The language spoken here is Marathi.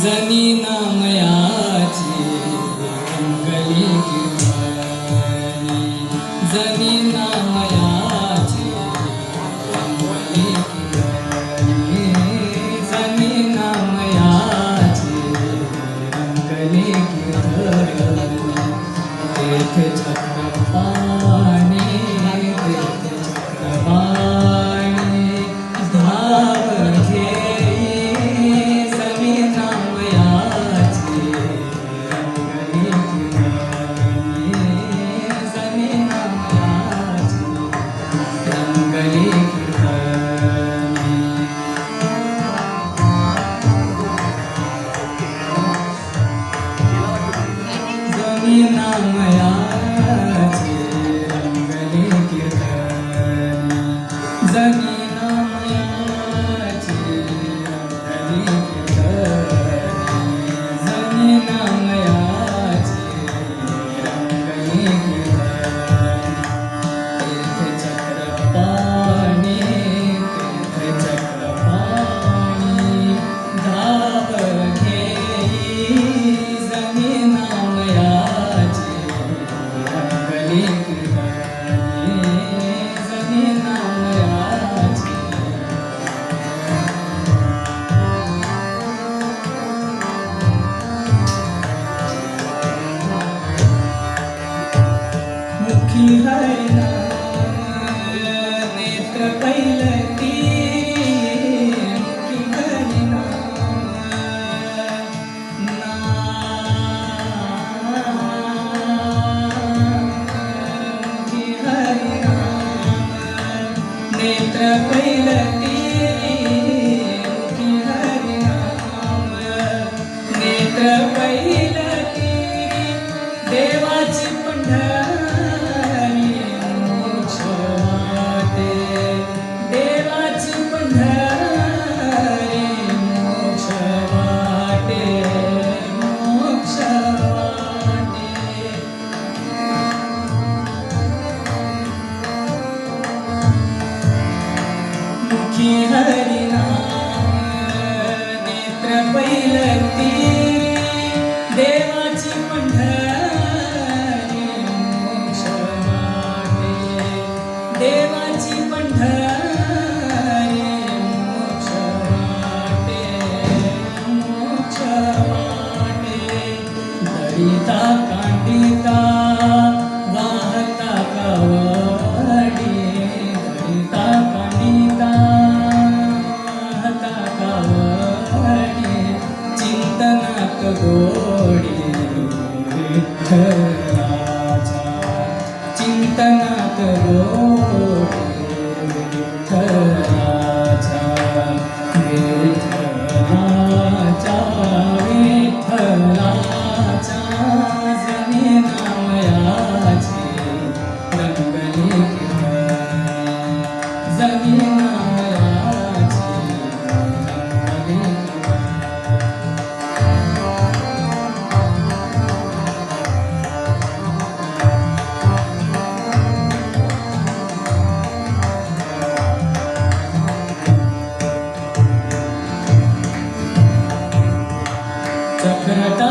जनी नामयाची मंगली जनी नामयाची मंगली जनी नामयाची मंगली 你那么样 entre el rey Amen. Chakrata